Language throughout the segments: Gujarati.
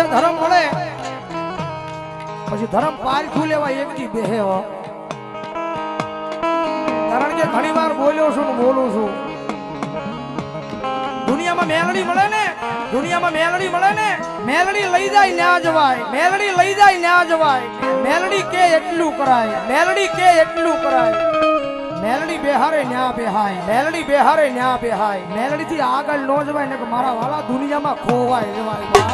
પાસે ધર્મ મળે, પછી ધર્મ પારખું લેવા એક દી બેહે કારણ કે ઘણી વાર બોલ્યો છું ને બોલું છું. દુનિયામાં મેલડી મળે ને, દુનિયામાં મેલડી મળે ને, મેલડી લઈ જાય ન્યા જવાય, મેલડી લઈ જાય ન્યા જવાય. મેલડી કે એટલું કરાય, મેલડી કે એટલું કરાય. મેલડી બેહારે ન્યા બેહાય, મેલડી બેહારે ન્યા બેહાય. મેલડી થી આગળ નો જવાય ને મારા વાલા દુનિયામાં ખોવાય જવાય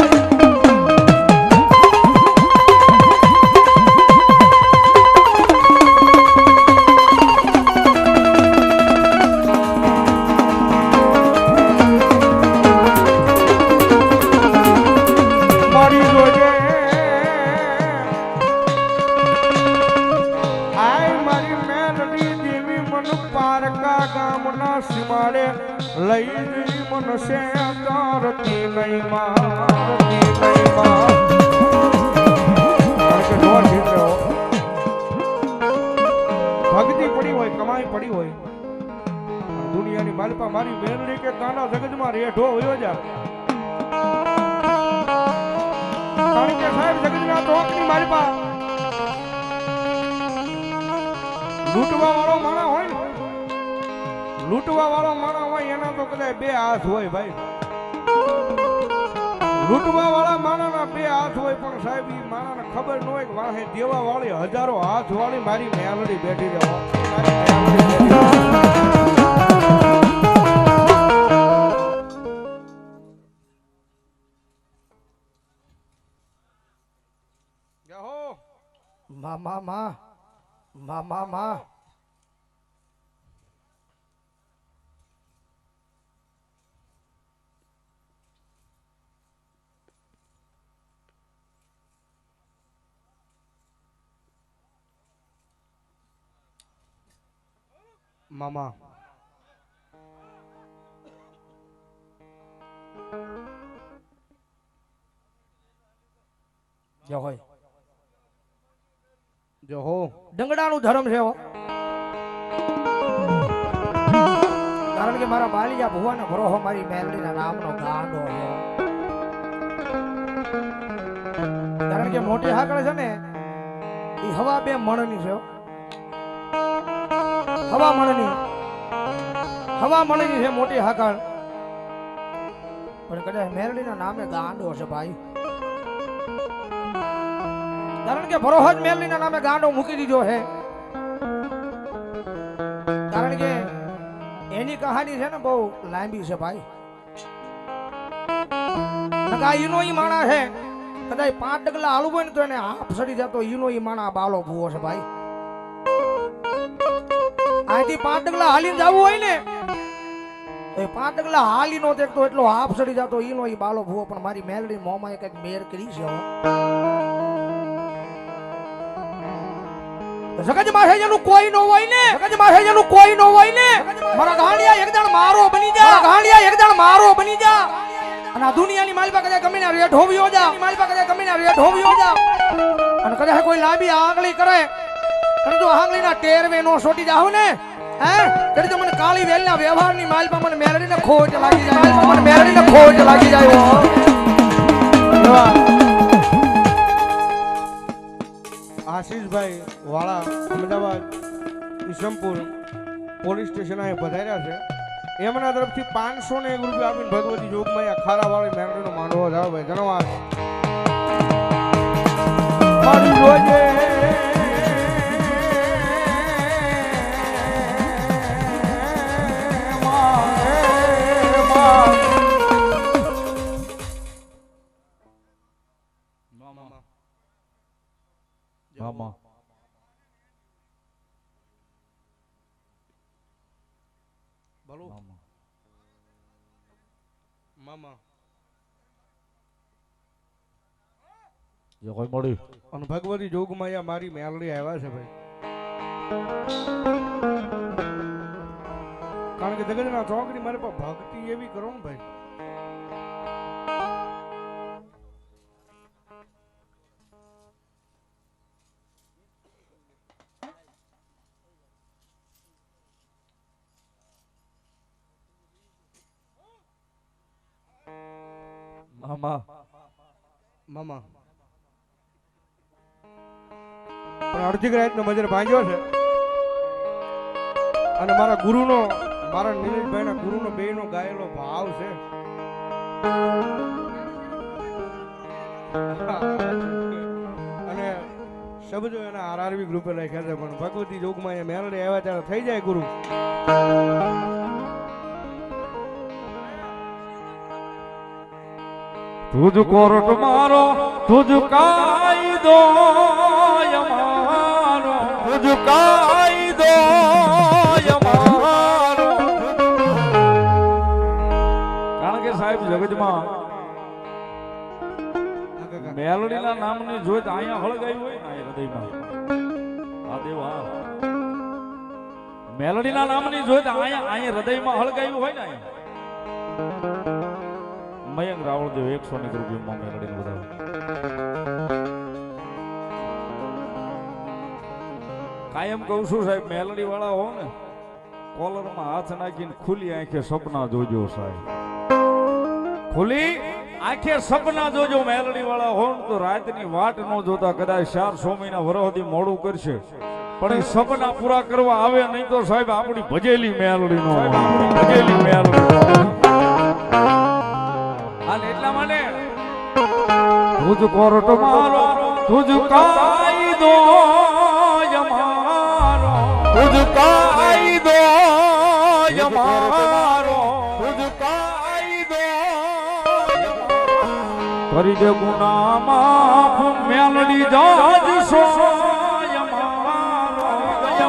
લઈ જઈ મનસે તારતી નહીં મારતી નહીં માર. ભક્તિ પડી હોય, કમાઈ પડી હોય. દુનિયાની માલપા મારી મેલડી કે તાના જગતમાં રેઢો હોયો જા કારણ કે સાહેબ લૂંટવા વાળો માણા હોય લૂંટવા વાળો માણા કદાચ બે હાથ હોય ભાઈ લૂંટવા વાળા માણાના બે હાથ હોય, પણ સાહેબ, ઈ માણાને ખબર ન હોય વાહે દેવા વાળી હજારો હાથ વાળી મારી મેલડી બેઠી રહે હો. મારી મેલડી બેઠી રહે. જય હો મા મા મા મામા જો હોય જો હો ડંગડાનું ધર્મ છે હો કારણ કે મારા બાલિયા ભુવાને ભરોહો મારી મેલડીના નામનો ગાંડો છે કારણ કે મોટી હાકળ છે ને એ હવા બે મણની છે હો. હવા મણની હવા મણની છે મોટી હાકળ પણ કદાચ મેલડીના નામે ગાંડો છે ભાઈ. કારણ કે ભરોહો જ મેલડીના નામે ગાંડો મૂકી દીધો છે. કારણ કે એની કહાની છે ને બહુ લાંબી છે ભાઈ. ઈનો ઈ માણા છે. કદાચ પાંચ ડગલા હાલવું હોય ને તો એને હાફ સડી જતો ઈનો ઈ માણા બાલો ભૂવો છે ભાઈ. અહીંથી પાંચ ડગલા હાલીને જવું હોય ને, તો એ પાંચ ડગલા હાલી નો દેખતો એટલો હાફ સડી જતો, ઈનો ઈ બાલો ભૂવો, પણ મારી મેલડી મોમાં એ કંઈક મેર કરી છે જગજ જગત કોઈ નો હોય ને, જગજ માથે જેનું કોઈ નો હોય ને, મારા ગાંડિયા એકદમ મારો બની જા ગાંડિયા એક એકદમ મારો બની જા. અને દુનિયાની માલપા કદાચ ગમે ના રેટ હોવ્યો જા, માલપા કદાચ ગમે ના રેટ હોવ્યો જા. અને કદાચ કોઈ લાંબી આંગળી કરે અને જો આંગળીના ટેરવે નો છોટી જાવ ને હે ત્યારે તો મને કાળી વેલના વ્યવહારની માલપા મને મેલડીને ખોટ લાગી જાય. મને મેલડીને ખોટ લાગી જાય આશીષભાઈ વાળા અમદાવાદ ઈસમપુર પોલીસ સ્ટેશન અહીં પધાર્યા છે. એમના તરફથી પાંચસો ને એક રૂપિયા આપીને ભગવતી જોગમાં આ ખારા વાળી મેમરીનો માંડવો જાવ ભાઈ. ધન્યવાદ. મામા બોલો મામા મામા જે કોઈ મળી અને ભગવતી જોગમાં આ મારી મેલડી આવ્યા છે ભાઈ. કારણ કે જગતના ચોકની મારી ભક્તિ એવી કરો ને ભાઈ. મામા મામા પણ અડધી રાતનો મજર ભાંગ્યો છે. અને મારા ગુરુનો, મારા નીલેશભાઈના ગુરુનો નો ગાયેલો ભાવ છે. અને શબ્દો એના આરઆરબી ગ્રુપે લખ્યા છે, પણ ભગવતી જોગમાં એ મેરડે આવ્યા ત્યારે થઈ જાય ગુરુ. તુજ કોરટ મારો તુજ કાયદો અમારો તુજ કાયદો અમારો કારણ કે સાહેબ જગતમાં મેલડીના નામની જોત અહીંયા હળગાવી હોય ને હૃદયમાં. આ દેવા મેલડીના નામની જોત અહીંયા અહીંયા હૃદયમાં હળગાવી હોય ને મયંક રાવળદેવ એકસો ની રૂપિયામાં મેળવીને બધા કાયમ કહું છું સાહેબ મેલડી વાળા હો ને, કોલરમાં હાથ નાખીને ખુલી આંખે સપના જોજો સાહેબ. ખુલી આંખે સપના જોજો મેલડી વાળા હો તો રાતની વાટ ન જોતા કદાચ ચાર સો મહિના વરહથી મોડું કરશે. પણ એ સપના પૂરા કરવા આવે નહીં તો સાહેબ, આપણી ભજેલી મેલડી નો ભજેલી મેલડી અને એટલા માટે તુજ કોરટ મારો તુજ કાયદો યમારો. તુજ કાયદો યમારો. તુજ કાયદો કરી દે ગુના માફ મેલડી જાજ સો યમારો. આય